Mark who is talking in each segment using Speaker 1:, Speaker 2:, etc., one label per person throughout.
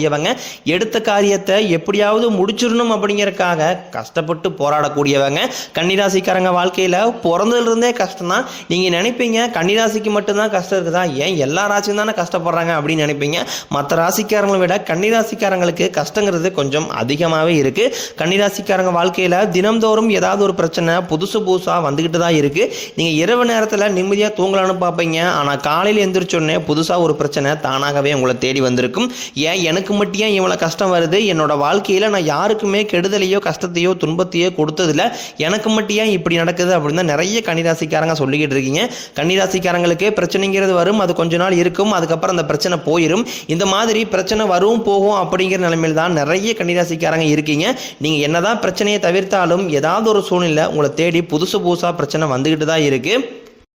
Speaker 1: போராடக்கூடியவங்க எடுத்த காரியத்தை எப்படியாவது முடிச்சிடணும் அப்படிங்கறக்காக கஷ்டப்பட்டு போராடக்கூடியவங்க. கன்னிராசிக்காரங்க வாழ்க்கையில் பிறந்ததுலேருந்தே கஷ்டம் தான் நீங்கள் நினைப்பீங்க கன்னிராசிக்கு மட்டும்தான் கஷ்டம் இருக்குதா? ஏன் எல்லா ராசியும் தானே கஷ்டப்படுறாங்க அப்படின்னு நினைப்பீங்க. மற்ற ராசிக்காரங்களை விட கன்னிராசிக்காரங்களுக்கு கஷ்டங்கிறது கொஞ்சம் அதிகமாகவே இருக்குது கன்னிராசிக்காரங்க வாழ்க்கையில் தினம்தோறும் ஏதாவது ஒரு பிரச்சனை புதுசு புதுசாக வந்துக்கிட்டு தான் இருக்குது நீங்கள் இரவு நேரத்தில் நிம்மதியாக தூங்கலான்னு பார்ப்பீங்க. ஆனால் காலையில் எந்திரிச்சோடனே புதுசாக ஒரு பிரச்சனை தானாகவே உங்களை தேடி வந்திருக்கும். ஏன் எனக்கு எனக்கு மட்டும் ஏன் இவ்வளோ கஷ்டம் வருது? என்னோட வாழ்க்கையில் நான் யாருக்குமே கெடுதலையோ கஷ்டத்தையோ துன்பத்தையோ கொடுத்ததில்ல. எனக்கு மட்டும் ஏன் இப்படி நடக்குது அப்படின்னு தான் நிறைய கன்னிராசிக்காரங்க சொல்லிக்கிட்டு இருக்கீங்க. கன்னிராசிக்காரங்களுக்கு பிரச்சனைங்கிறது வரும் அது கொஞ்ச நாள் இருக்கும் அதுக்கப்புறம் அந்த பிரச்சனை போயிடும் இந்த மாதிரி பிரச்சனை வரும் போகும் அப்படிங்கிற நிலைமையில் தான் நிறைய கன்னிராசிக்காரங்க இருக்கீங்க. நீங்கள் என்னதான் பிரச்சனையை தவிர்த்தாலும் ஏதாவது ஒரு சூழ்நிலை உங்களை தேடி புதுசு புதுசாக பிரச்சனை வந்துக்கிட்டு தான் இருக்குது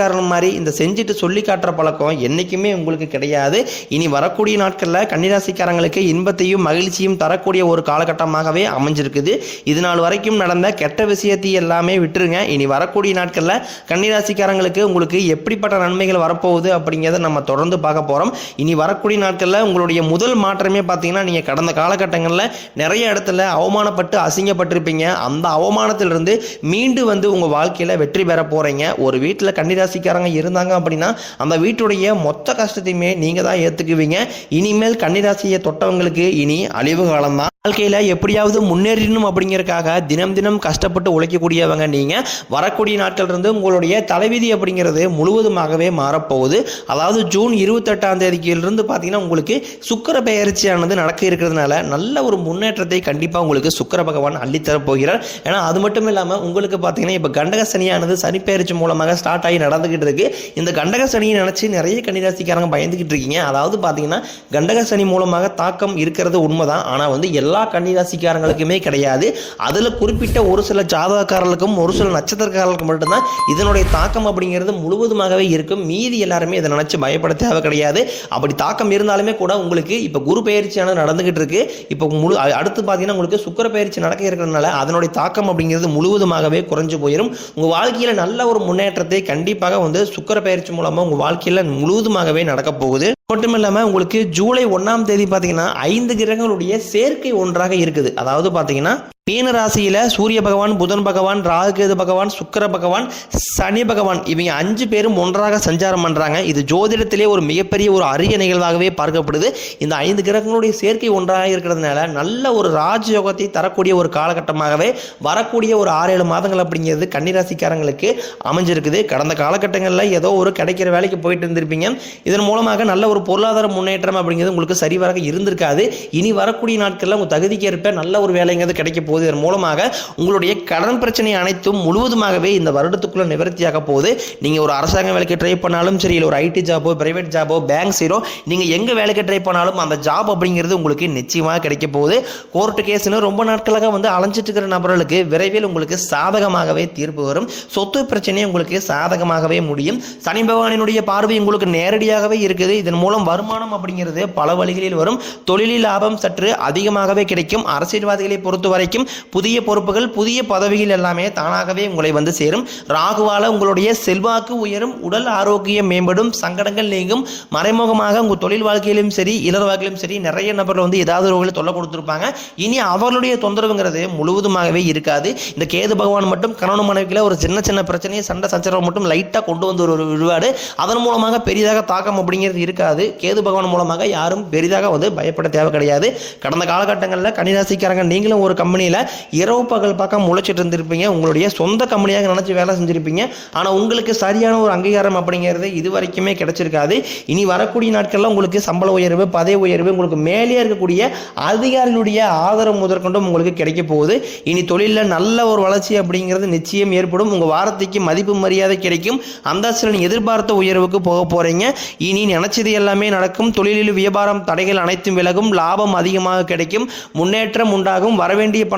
Speaker 1: காரணம் மாதிரி இந்த செஞ்சுட்டு சொல்லி காட்டுற பழக்கம் என்றைக்குமே உங்களுக்கு கிடையாது. இனி வரக்கூடிய நாட்களில் கன்னிராசிக்காரங்களுக்கு இன்பத்தையும் மகிழ்ச்சியும் தரக்கூடிய ஒரு காலகட்டமாகவே அமைஞ்சிருக்குது. இது நாள் வரைக்கும் நடந்த கெட்ட விஷயத்தை எல்லாமே விட்டுருங்க. இனி வரக்கூடிய நாட்களில் கன்னிராசிக்காரங்களுக்கு உங்களுக்கு எப்படிப்பட்ட நன்மைகள் வரப்போகுது அப்படிங்கிறத நம்ம தொடர்ந்து பார்க்க போகிறோம் இனி வரக்கூடிய நாட்களில் உங்களுடைய முதல் மாற்றமே பார்த்தீங்கன்னா நீங்கள் கடந்த காலகட்டங்களில் நிறைய இடத்துல அவமானப்பட்டு அசிங்கப்பட்டிருப்பீங்க. அந்த அவமானத்திலிருந்து மீண்டு வந்து உங்கள் வாழ்க்கையில் வெற்றி பெற போகிறீங்க ஒரு வீட்டில் கன்னிராசிக்காரங்க இருந்தாங்க அப்படின்னா அந்த வீட்டுடைய மொத்த கஷ்டத்தையுமே நீங்கள் தான் ஏற்றுக்குவீங்க இனிமேல் கன்னிராசியை தொட்டவங்களுக்கு இனி அழிவு காலம்தான். வாழ்க்கையில் எப்படியாவது முன்னேறணும் அப்படிங்கறக்காக தினம் தினம் கஷ்டப்பட்டு உழைக்கக்கூடியவங்க நீங்கள் வரக்கூடிய நாட்கள் இருந்து உங்களுடைய தலைவிதி அப்படிங்கிறது முழுவதுமாகவே மாறப்போகுது. அதாவது ஜூன் இருபத்தெட்டாம் தேதியிலிருந்து பார்த்தீங்கன்னா உங்களுக்கு சுக்கர பெயர்ச்சியானது நடக்க இருக்கிறதுனால நல்ல ஒரு முன்னேற்றத்தை கண்டிப்பாக உங்களுக்கு சுக்கர பகவான் அள்ளித்தரப் போகிறார். ஏன்னா அது மட்டும் இல்லாமல் உங்களுக்கு பார்த்தீங்கன்னா இப்போ கண்டக சனியானது சனி பெயர்ச்சி மூலமாக ஸ்டார்ட் ஆகி நடந்துகிட்டு இருக்கு. இந்த கண்டக சனியை நினச்சி நிறைய கன்னிராசிக்காரங்க பயந்துக்கிட்டு இருக்கீங்க. அதாவது பார்த்தீங்கன்னா கண்டக சனி மூலமாக தாக்கம் இருக்கிறது உண்மைதான். ஆனால் வந்து எல்லா கன்னிராசிக்காரங்களுக்குமே கிடையாது. அதில் குறிப்பிட்ட ஒரு சில ஜாதகக்காரர்களுக்கும் ஒரு சில நட்சத்திரக்காரர்களுக்கும் மட்டும்தான் இதனுடைய தாக்கம் அப்படிங்கிறது முழுவதுமாகவே இருக்கும். மீதி எல்லாருமே இதை நினச்சி பயப்பட தேவை கிடையாது. அப்படி தாக்கம் இருந்தாலுமே கூட உங்களுக்கு இப்போ குரு பயிற்சியானது நடந்துகிட்டு இருக்கு. இப்போ முழு அடுத்து பார்த்தீங்கன்னா உங்களுக்கு சுக்கர பயிற்சி நடக்க இருக்கிறதுனால அதனுடைய தாக்கம் அப்படிங்கிறது முழுவதுமாகவே குறைஞ்சு போயிடும் உங்கள் வாழ்க்கையில் நல்ல ஒரு முன்னேற்றத்தை கண்டிப்பாக வந்து சுக்கர பயிற்சி மூலமாக உங்கள் வாழ்க்கையில் முழுவதுமாகவே நடக்க போகுது. மட்டும் இல்லாமல் உங்களுக்கு ஜூலை ஒன்றாம் தேதி பார்த்தீங்கன்னா ஐந்து கிரகங்களுடைய சேர்க்கை ஒன்றாக இருக்குது. அதாவது பார்த்தீங்கன்னா மீன ராசியில் சூரிய பகவான் புதன் பகவான் ராகுகேது பகவான் சுக்கர பகவான் சனி பகவான் இவங்க அஞ்சு பேரும் ஒன்றாக சஞ்சாரம் பண்ணுறாங்க இது ஜோதிடத்திலே ஒரு மிகப்பெரிய ஒரு அரிய நிகழ்வாகவே பார்க்கப்படுது. இந்த ஐந்து கிரகங்களுடைய சேர்க்கை ஒன்றாக இருக்கிறதுனால நல்ல ஒரு ராஜயோகத்தை தரக்கூடிய ஒரு காலகட்டமாகவே வரக்கூடிய ஒரு ஆறு ஏழு மாதங்கள் அப்படிங்கிறது கன்னிராசிக்காரங்களுக்கு அமைஞ்சிருக்குது. கடந்த காலகட்டங்களில் ஏதோ ஒரு கிடைக்கிற வேலைக்கு போயிட்டு இருந்திருப்பீங்க. இதன் மூலமாக நல்ல ஒரு பொருளாதார முன்னேற்றம் அப்படிங்கிறது உங்களுக்கு சரிவராக இருந்திருக்காது. இனி வரக்கூடிய நாட்களில் உங்கள் தகுதிக்கு ஏற்ப நல்ல ஒரு வேலைங்கிறது கிடைக்க போகுது. போகுது. இதன் மூலமாக உங்களுடைய கடன் பிரச்சனை அனைத்தும் முழுவதுமாகவே இந்த வருடத்துக்குள்ள நிவர்த்தியாக போகுது. நீங்கள் ஒரு அரசாங்க வேலைக்கு ட்ரை பண்ணாலும் சரி இல்லை ஒரு ஐடி ஜாபோ பிரைவேட் ஜாபோ பேங்க் சீரோ நீங்கள் எங்கே வேலைக்கு ட்ரை பண்ணாலும் அந்த ஜாப் அப்படிங்கிறது உங்களுக்கு நிச்சயமாக கிடைக்க போகுது. கோர்ட்டு கேஸ்னு ரொம்ப நாட்களாக வந்து அலைஞ்சிட்டு இருக்கிற நபர்களுக்கு விரைவில் உங்களுக்கு சாதகமாகவே தீர்ப்பு வரும். சொத்து பிரச்சனை உங்களுக்கு சாதகமாகவே முடியும். சனி பகவானினுடைய பார்வை உங்களுக்கு நேரடியாகவே இருக்குது. இதன் மூலம் வருமானம் அப்படிங்கிறது பல வழிகளில் வரும். தொழிலில் லாபம் சற்று அதிகமாகவே கிடைக்கும். அரசியல்வாதிகளை பொறுத்த வரைக்கும் புதிய பொறுப்புகள் புதிய பதவிகள் எல்லாமே தானாகவே உங்களை வந்து சேரும். ராகுவால உங்களுடைய செல்வாக்கு உயரும் உடல் ஆரோக்கியம் மேம்படும் சங்கடங்கள் நீங்கும். மறைமுகமாக உங்கள் தொழில் வாழ்க்கையிலும் சரி இளர் வாழ்க்கையிலும் சரி நிறைய நபர்கள் வந்து ஏதாவது ஒரு தொல்லை கொடுத்துருப்பாங்க. இனி அவர்களுடைய தொந்தரவுங்கிறது முழுவதுமாகவே இருக்காது. இந்த கேது பகவான் மட்டும் கணவன் மனைவிக்கில் ஒரு சின்ன சின்ன பிரச்சனையை சண்டை சச்சரவு மட்டும் லைட்டாக கொண்டு வந்து ஒரு விழுவாடு அதன் மூலமாக பெரிதாக தாக்கம் அப்படிங்கிறது இருக்காது. கேது பகவான் மூலமாக யாரும் பெரிதாக வந்து பயப்பட தேவை கிடையாது. கடந்த காலகட்டங்களில் கன்னிராசிக்காரங்க நீங்களும் ஒரு கம்பெனி கம்பெனியில் இரவு பகல் பார்க்க முளைச்சிட்டு இருந்திருப்பீங்க. உங்களுடைய சொந்த கம்பெனியாக நினச்சி வேலை செஞ்சுருப்பீங்க. ஆனால் உங்களுக்கு சரியான ஒரு அங்கீகாரம் அப்படிங்கிறது இது வரைக்குமே கிடைச்சிருக்காது. இனி வரக்கூடிய நாட்களில் உங்களுக்கு சம்பள உயர்வு பதவி உயர்வு உங்களுக்கு மேலே இருக்கக்கூடிய அதிகாரிகளுடைய ஆதரவு முதற்கொண்டும் உங்களுக்கு கிடைக்க போகுது. இனி தொழிலில் நல்ல ஒரு வளர்ச்சி அப்படிங்கிறது நிச்சயம் ஏற்படும். உங்கள் வாரத்துக்கு மதிப்பு மரியாதை கிடைக்கும். அந்தஸ்தில் எதிர்பார்த்த உயர்வுக்கு போக போகிறீங்க இனி நினச்சது எல்லாமே நடக்கும். தொழிலில் வியாபாரம் தடைகள் அனைத்தும் விலகும். லாபம் அதிகமாக கிடைக்கும். முன்னேற்றம் உண்டாகும். வரவேண்டிய பணம்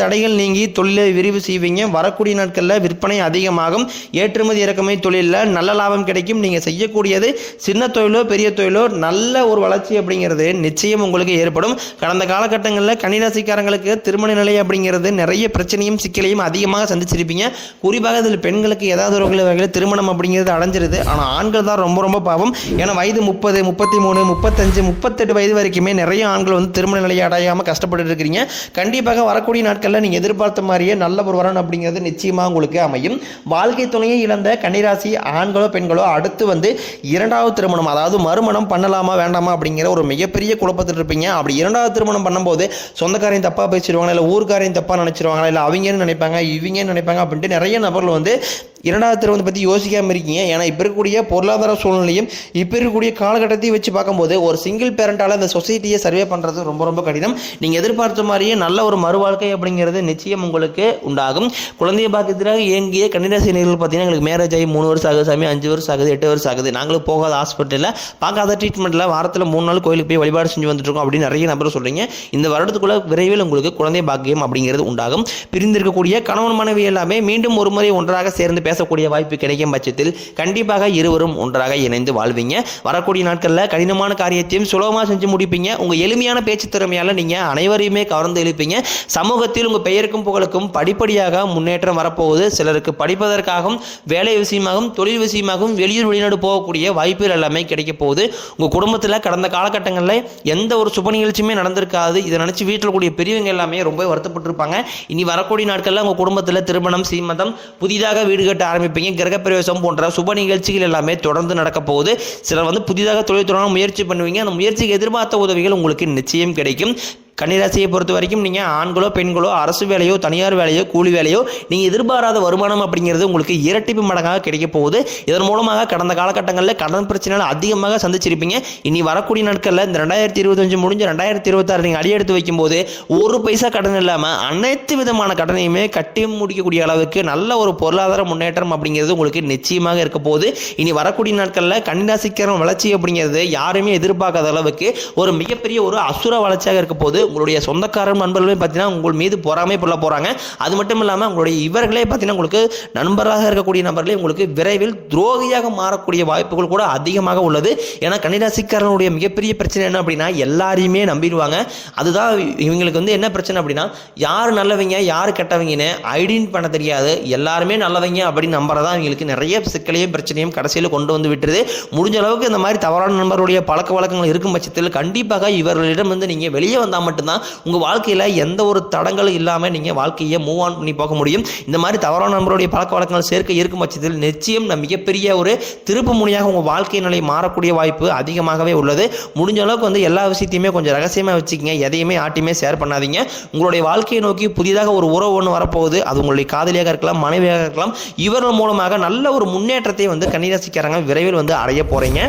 Speaker 1: தடைகள் நீங்கி தொழிலை விரிவு செய்வீங்க. வரக்கூடிய நாட்களில் விற்பனை அதிகமாகும். ஏற்றுமதி இறக்குமதி தொழிலில் நல்ல லாபம் கிடைக்கும். நீங்கள் செய்யக்கூடியது சின்ன தொழிலோ பெரிய தொழிலோ நல்ல ஒரு வளர்ச்சி அப்படிங்கிறது நிச்சயம் உங்களுக்கு ஏற்படும். கடந்த காலகட்டங்களில் கன்னிராசிக்காரங்களுக்கு திருமண நிலை அப்படிங்கிறது நிறைய பிரச்சனையும் சிக்கலையும் அதிகமாக சந்திச்சிருப்பீங்க. குறிப்பாக இதில் பெண்களுக்கு ஏதாவது ஒரு வகையில் திருமணம் அப்படிங்கிறது அடைஞ்சிருது. ஆனால் ஆண்கள் தான் ரொம்ப ரொம்ப பாவம். ஏன்னா வயது முப்பது முப்பத்தி மூணு முப்பத்தஞ்சு முப்பத்தெட்டு வயது வரைக்குமே நிறைய ஆண்கள் வந்து திருமண நிலையை அடையாமல் கஷ்டப்பட்டு இருக்கிறீங்க. கண்டிப்பாக வரக்கூடிய நாட்கள் நாட்களில் நீங்கள் எதிர்பார்த்த மாதிரியே நல்ல ஒரு வரன் அப்படிங்கிறது நிச்சயமாக உங்களுக்கு அமையும். வாழ்க்கை துணையை இழந்த கன்னிராசி ஆண்களோ பெண்களோ அடுத்து வந்து இரண்டாவது திருமணம் அதாவது மறுமணம் பண்ணலாமா வேண்டாமா அப்படிங்கிற ஒரு மிகப்பெரிய குழப்பத்தில் இருப்பீங்க. அப்படி இரண்டாவது திருமணம் பண்ணும்போது சொந்தக்காரையும் தப்பாக பேசிடுவாங்களா இல்லை ஊருக்காரையும் தப்பாக நினச்சிருவாங்களா இல்லை அவங்கன்னு நினைப்பாங்க இவங்கன்னு நினைப்பாங்க அப்படின்ட்டு நிறைய நபர்கள் வந்து இரண்டாவது திருமணத்தை பற்றி யோசிக்காமல் இருக்கீங்க. ஏன்னா இப்போ இருக்கக்கூடிய பொருளாதார சூழ்நிலையும் இப்போ இருக்கக்கூடிய காலகட்டத்தையும் வச்சு பார்க்கும்போது ஒரு சிங்கிள் பேரண்டால் அந்த சொசைட்டியை சர்வே பண்ணுறது ரொம்ப ரொம்ப கடினம். நீங்கள் எதிர்பார்த்த மாதிரியே நல்ல ஒரு மறுவாழ்க்கை அப்படிங்கிறது நிச்சயம் உங்களுக்கு உண்டாகும். குழந்தைய பாக்கியத்திற்காக இயங்கிய கன்னிராசி நேர்கள் பார்த்தீங்கன்னா எங்களுக்கு மேரேஜ் ஆகி மூணு வருஷம் ஆகுது சாமி அஞ்சு வருஷம் ஆகுது எட்டு வருஷம் ஆகுது. நாங்களும் போகாத ஹாஸ்பிட்டலில் பார்க்காத ட்ரீட்மெண்ட்டில் வாரத்தில் மூணு நாள் கோயிலுக்கு போய் வழிபாடு செஞ்சு வந்துட்டுருக்கோம் அப்படின்னு நிறைய நபர் சொல்கிறீங்க இந்த வருடத்துக்குள்ள விரைவில் உங்களுக்கு குழந்தை பாக்கியம் அப்படிங்கிறது உண்டாகும். பிரிந்திருக்கக்கூடிய கணவன் மனைவி எல்லாமே மீண்டும் ஒரு முறை ஒன்றாக சேர்ந்து பேசக்கூடிய வாய்ப்பு கிடைக்கும் பட்சத்தில் கண்டிப்பாக இருவரும் ஒன்றாக இணைந்து வாழ்வீங்க. வரக்கூடிய நாட்களில் கடினமான காரியத்தையும் சுலபமாக செஞ்சு முடிப்பீங்க. உங்கள் எளிமையான பேச்சு திறமையால் நீங்கள் அனைவரையுமே கவர்ந்து எழுப்பீங்க. சமூகத்தில் உங்கள் பெயருக்கும் புகழுக்கும் படிப்படியாக முன்னேற்றம் வரப்போகுது. சிலருக்கு படிப்பதற்காகவும் வேலை விஷயமாகவும் தொழில் விஷயமாகவும் வெளியூர் வெளிநாடு போகக்கூடிய வாய்ப்புகள் எல்லாமே கிடைக்க போகுது. உங்கள் குடும்பத்தில் கடந்த காலகட்டங்களில் எந்த ஒரு சுப நிகழ்ச்சியுமே நடந்திருக்காது. இதை நினச்சி வீட்டில் கூடிய பெரியவங்க எல்லாமே ரொம்ப வருத்தப்பட்டிருப்பாங்க. இனி வரக்கூடிய நாட்களில் உங்கள் குடும்பத்தில் திருமணம் சீமதம் புதிதாக வீடு கட்ட ஆரம்பிப்பீங்க. கிரகப்பிரவேசம் போன்ற சுப நிகழ்ச்சிகள் எல்லாமே தொடர்ந்து நடக்க போகுது. சிலர் வந்து புதிதாக தொழில் தொடங்க முயற்சி பண்ணுவீங்க. அந்த முயற்சிக்கு எதிர்பார்த்த உதவிகள் உங்களுக்கு நிச்சயம் கிடைக்கும். கன்னிராசியை பொறுத்த வரைக்கும் நீங்கள் ஆண்களோ பெண்களோ அரசு வேலையோ தனியார் வேலையோ கூலி வேலையோ நீங்கள் எதிர்பாராத வருமானம் அப்படிங்கிறது உங்களுக்கு இரட்டிப்பு மடங்காக கிடைக்க போகுது. இதன் மூலமாக கடந்த காலகட்டங்களில் கடன் பிரச்சனைகள் அதிகமாக சந்திச்சிருப்பீங்க. இனி வரக்கூடிய நாட்களில் இந்த ரெண்டாயிரத்தி இருபத்தஞ்சு முடிஞ்சு ரெண்டாயிரத்தி இருபத்தாறு நீங்கள் அடியெடுத்து வைக்கும்போது ஒரு பைசா கடன் இல்லாமல் அனைத்து விதமான கடனையுமே கட்டி முடிக்கக்கூடிய அளவுக்கு நல்ல ஒரு பொருளாதார முன்னேற்றம் அப்படிங்கிறது உங்களுக்கு நிச்சயமாக இருக்க போகுது. இனி வரக்கூடிய நாட்களில் கன்னிராசிக்கிற வளர்ச்சி அப்படிங்கிறது யாருமே எதிர்பார்க்காத அளவுக்கு ஒரு மிகப்பெரிய ஒரு அசுர வளர்ச்சியாக இருக்க போது உங்களுடைய சொந்தக்காரன் நண்பர்களுமே பார்த்தீங்கன்னா உங்கள் மீது பொறாமை கொள்ள போகிறாங்க அது மட்டும் இல்லாமல் உங்களுடைய இவர்களே பார்த்தீங்கன்னா உங்களுக்கு நண்பராக இருக்கக்கூடிய நபர்களே உங்களுக்கு விரைவில் துரோகியாக மாறக்கூடிய வாய்ப்புகள் கூட அதிகமாக உள்ளது. ஏன்னா கன்னிராசிக்காரனுடைய மிகப்பெரிய பிரச்சனை என்ன அப்படின்னா எல்லாரையுமே நம்பிடுவாங்க. அதுதான் இவங்களுக்கு வந்து என்ன பிரச்சனை அப்படின்னா யார் நல்லவங்க யார் கெட்டவங்கன்னு ஐடென்ட் பண்ண தெரியாது. எல்லாருமே நல்லவங்க அப்படின்னு நம்புறதா இவங்களுக்கு நிறைய சிக்கலையும் பிரச்சனையும் கடைசியில் கொண்டு வந்து விட்டுருது. முடிஞ்ச அளவுக்கு இந்த மாதிரி தவறான நண்பருடைய பழக்க வழக்கங்கள் இருக்கும் பட்சத்தில் கண்டிப்பாக இவர்களிடம் வந்து நீங்கள் வெளியே வந்தால் மட்டும்தான் உங்கள் வாழ்க்கையில் எந்த ஒரு தடங்களும் இல்லாமல் நீங்கள் வாழ்க்கையை மூவ் ஆன் பண்ணி போக முடியும். இந்த மாதிரி தவறான நண்பருடைய பழக்க வழக்கங்கள் சேர்க்கை இருக்கும் பட்சத்தில் நிச்சயம் நான் மிகப்பெரிய ஒரு திருப்பு முனையாக உங்கள் வாழ்க்கை நிலை மாறக்கூடிய வாய்ப்பு அதிகமாகவே உள்ளது. முடிஞ்ச அளவுக்கு வந்து எல்லா விஷயத்தையுமே கொஞ்சம் ரகசியமாக வச்சுக்கோங்க. எதையுமே ஆட்டியுமே ஷேர் பண்ணாதீங்க. உங்களுடைய வாழ்க்கையை நோக்கி புதிதாக ஒரு உறவு ஒன்று வரப்போகுது. அது உங்களுடைய காதலியாக இருக்கலாம் மனைவியாக இருக்கலாம். இவர்கள் மூலமாக நல்ல ஒரு முன்னேற்றத்தை வந்து கன்னிராசிக்காரங்க விரைவில் வந்து அடைய போகிறீங்க